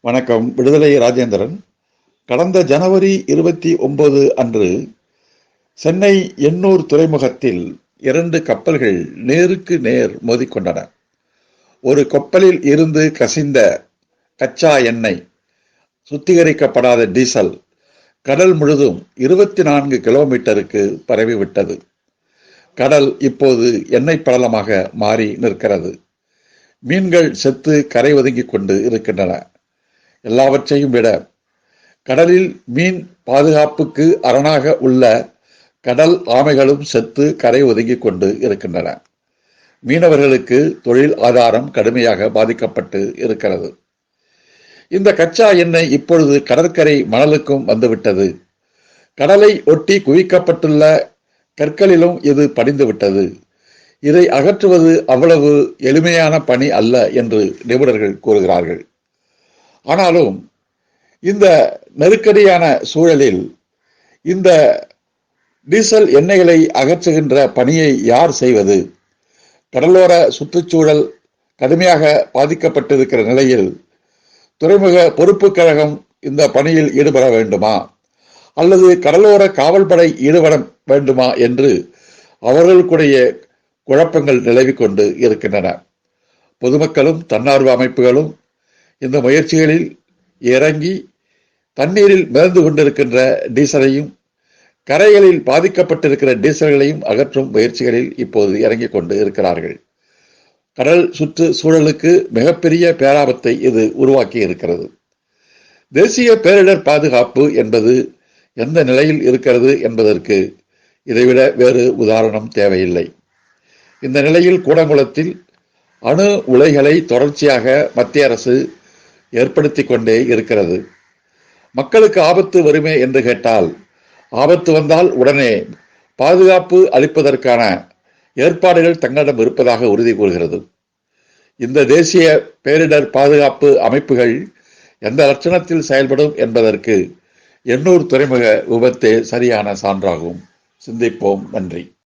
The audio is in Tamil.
வணக்கம். விடுதலை ராஜேந்திரன். கடந்த ஜனவரி இருபத்தி ஒன்பது அன்று சென்னை எண்ணூர் துறைமுகத்தில் இரண்டு கப்பல்கள் நேருக்கு நேர் மோதிக்கொண்டன ஒரு கப்பலில் இருந்து கசிந்த கச்சா எண்ணெய் சுத்திகரிக்கப்படாத டீசல் கடல் முழுதும் இருபத்தி நான்கு கிலோமீட்டருக்கு பரவிவிட்டது. கடல் இப்போது எண்ணெய் படலமாக மாறி நிற்கிறது. மீன்கள் செத்து கரை ஒதுங்கிக் கொண்டு இருக்கின்றன. எல்லாவற்றையும் விட கடலில் மீன் பாதுகாப்புக்கு அரணாக உள்ள கடல் ஆமைகளும் செத்து கரை ஒதுங்கி கொண்டு இருக்கின்றன. மீனவர்களுக்கு தொழில் ஆதாரம் கடுமையாக பாதிக்கப்பட்டு இருக்கிறது. இந்த கச்சா எண்ணெய் இப்பொழுது கடற்கரை மணலுக்கும் வந்துவிட்டது. கடலை ஒட்டி குவிக்கப்பட்டுள்ள கற்களிலும் இது படிந்துவிட்டது. இதை அகற்றுவது அவ்வளவு எளிமையான பணி அல்ல என்று நிபுணர்கள் கூறுகிறார்கள். ஆனாலும் இந்த நெருக்கடியான சூழலில் இந்த டீசல் எண்ணெய்களை அகற்றுகின்ற பணியை யார் செய்வது? கடலோர சுற்றுச்சூழல் கடுமையாக பாதிக்கப்பட்டிருக்கிற நிலையில் துறைமுக பொறுப்பு கழகம் இந்த பணியில் ஈடுபட வேண்டுமா? அல்லது கடலோர காவல்படை ஈடுபட வேண்டுமா என்று அவர்களுக்குடைய குழப்பங்கள் நிலவிக்கொண்டு இருக்கின்றன. பொதுமக்களும் தன்னார்வ அமைப்புகளும் இந்த முயற்சிகளில் இறங்கி தண்ணீரில் மிதந்து கொண்டிருக்கின்ற டீசலையும் கரைகளில் பாதிக்கப்பட்டிருக்கிற டீசல்களையும் அகற்றும் முயற்சிகளில் இப்போது இறங்கிக் கொண்டு இருக்கிறார்கள். கடல் சுற்று சூழலுக்கு மிகப்பெரிய பேராபத்தை இது உருவாக்கி இருக்கிறது. தேசிய பேரிடர் பாதுகாப்பு என்பது எந்த நிலையில் இருக்கிறது என்பதற்கு இதைவிட வேறு உதாரணம் தேவையில்லை. இந்த நிலையில் கூடங்குளத்தில் அணு உலைகளை தொடர்ச்சியாக மத்திய அரசு ஏற்படுத்தி கொண்டே இருக்கிறது. மக்களுக்கு ஆபத்து வருமே என்று கேட்டால் ஆபத்து வந்தால் உடனே பாதுகாப்பு அளிப்பதற்கான ஏற்பாடுகள் தங்களிடம் இருப்பதாக உறுதி கூறுகிறது. இந்த தேசிய பேரிடர் பாதுகாப்பு அமைப்புகள் எந்த லட்சணத்தில் செயல்படும் என்பதற்கு எண்ணூர் துறைமுக விபத்தே சரியான சான்றாகும். சிந்திப்போம். நன்றி.